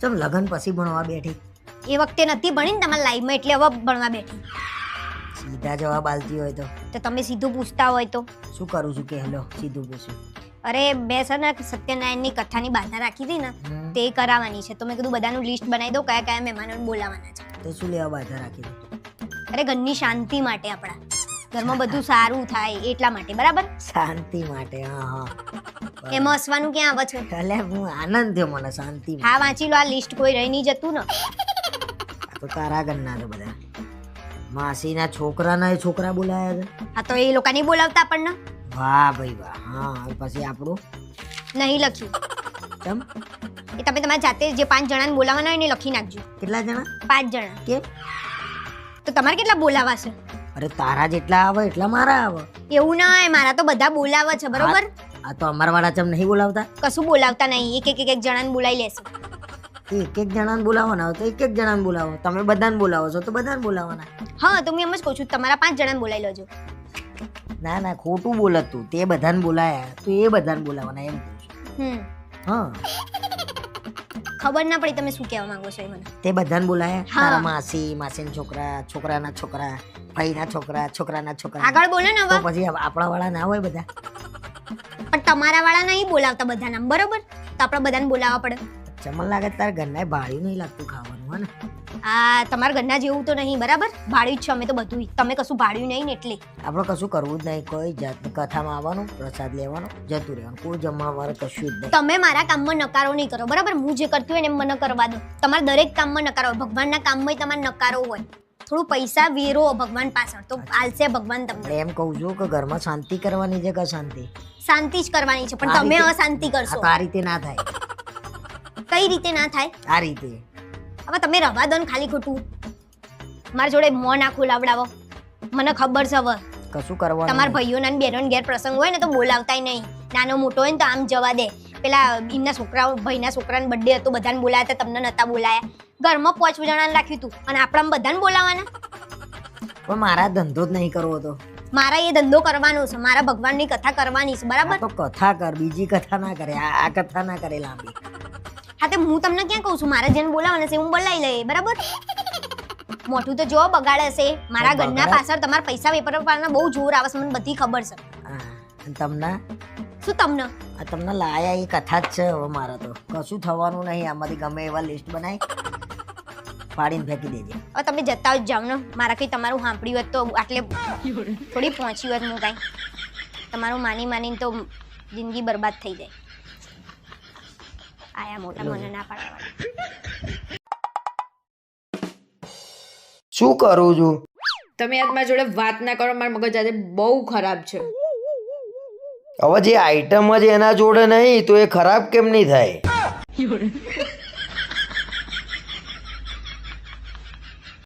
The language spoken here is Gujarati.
ચમ લગન પછી ભણવા બેઠી? એ વખતે નથી ભણી ને તમારા લાઈફમાં એટલે હવે ભણવા બેઠી. સીધા જવાબ આલતી હોય તો. તો તમે સીધું પૂછતા હોય તો? શું કરું છું કે હેલો સીધું પૂછું. અરે બે છે ને સત્યનારાયણની કથાની બાધા રાખી હતી ને તે કરાવવાની છે. તો મેં કીધું બધાનું લિસ્ટ બનાવી દો કયા કયા મહેમાનોને બોલાવવાના છે. તો શું લેવા બાધા રાખી? દે અરે ઘરની શાંતિ માટે આપણા. ઘરમાં બધું સારું થાય એટલા માટે બરાબર? શાંતિ માટે હા હા. એમાં હસવાનું ક્યાં આવે છે? એટલે હું આનંદ થયો મને શાંતિ હા વાંચી લો આ લિસ્ટ કોઈ રહી નહીં જતું ને. તો તારા ઘરના છે બધા. માસીના છોકરાના એ છોકરા બોલાયા છે. હા તો એ લોકો નહીં બોલાવતા આપણને? વાહ ભાઈ વાહ હા પછી આપણું? નહીં લખ્યું. કેમ? એ તમે તમારા જાતે જે પાંચ જણાને બોલાવવાના હોય ને લખી નાખજો. કેટલા જણા? પાંચ જણા. કેમ તો તમારે કેટલા બોલાવા છે અરે તારા જેટલા આવે એટલા મારા આવે. એવું ના હોય મારા તો બધા બોલાવે છે બરોબર? આ તો અમારા વાળા ચમ નહીં બોલાવતા? કશું બોલાવતા નહીં એક એક એક એક જણાને બોલાવી લેશે. એક એક જણાને બોલાવવાના હોય તો એક એક જણાને બોલાવો. તમે બધાને બોલાવો છો તો બધાને બોલાવવાના. હા તો હું એમ જ કહું છું તમારા પાંચ જણાને બોલાવી લેજો. ના ના ખોટું બોલત તું. તે બધાને બોલાયા. તો એ બધાને બોલાવવાના એમ હમ. હા. ખબર ના પડી તમે શું કહેવા માંગો છો એ મને. તે બધાને બોલાયા. તારા માસી માસીના છોકરા છોકરાના છોકરા ભાઈના છોકરા છોકરાના છોકરા. આગળ બોલો ને હવે. પછી આપણા વાળા ના હોય બધા. પણ તમારા વાળા નહીં બોલાવતા બધા નામ બરોબર? તો આપણે બધાને બોલાવવા પડે. ચમન લાગે તારા ઘરના ભાળ્યું નહીં લાગતું ખાવાનું હે આ તમારા ઘરના જેવું તો નહીં બરાબર? ભાડ્યું જ છે અમે તો બધું તમે કશું ભાડ્યું નહીં ને એટલે. આપણે કશું કરવું જ નહીં કોઈ જાત કથામાં આવવાનું પ્રસાદ લેવાનો જતું રહેવાનું કોઈ જમવા વાળું કશું જ નહીં. તમે મારા કામમાં નકારો નહીં કરો બરાબર? હું જે કરતી હોય ને મને કરવા દો. તમારે દરેક કામમાં નકારો હોય. ભગવાનના કામમાં તમારે નકારો હોય. થોડું પૈસા વેરો ભગવાન પાછળ તો આલશે ભગવાન તમને. એમ કહું છું કે ઘરમાં શાંતિ કરવાની છે કે શાંતિ શાંતિ જ કરવાની છે પણ તમે અશાંતિ કરશો. આ રીતે ના થાય. કઈ રીતે ના થાય? આ રીતે. હવે તમે રવા દો ને ખાલી ખોટું. મારા જોડે મોં ના ખોલાવડાવો મને ખબર છે હવે. કશું કરવાનું તમારા. ભાઈઓના ને ઘેર પ્રસંગ હોય ને તો બોલાવતાય નહીં. નાનો મોટો હોય ને તો આમ જવા દે. પેલા એમના છોકરાઓ ભાઈના છોકરાને બર્થડે હતો બધાને બોલાયા હતા તમને નતા બોલાયા. ઘરમાં પાંચ જણાને રાખ્યું હતું અને આપણા બધાને બોલાવાના? પણ મારા ધંધો જ નહીં કરવો તો. મારા એ ધંધો કરવાનો છે. મારા ભગવાનની કથા કરવાની છે. બરાબર? તો કથા કર બીજી કથા ના કરે. આ આ કથા ના કરે લાંબી. હા તે હું તમને ક્યાં કહું છું? મારે જેને બોલાવવાના છે હું બોલાવી લઈએ બરાબર? મોટું તો જો બગાડે છે. મારા ઘરના પાછળ તમારા પૈસા વેપારના બહુ જોર આવે છે મને બધી ખબર છે. તમને? શું તમને? આ તમને લાયા એ કથા જ છે હવે મારે તો. કશું થવાનું નહીં આમાંથી ગમે એવા લિસ્ટ બનાવી પાડીને ફેંકી દેજે. હવે તમે જતા જ જાઓ ને. મારા કંઈ તમારું સાંભળ્યું હોત તો આટલે થોડી પહોંચ્યું હોત હું કાંઈ. તમારું માની માનીને તો જિંદગી બરબાદ થઈ જાય. આયા મોટા મને ના પાડવા શું કરું છું? તમે મારા જોડે વાત ના કરો મારા મગજ આજે બહુ ખરાબ છે. હવે જે આઈટમ જ એના જોડે નહીં તો એ ખરાબ કેમ નહીં થાય?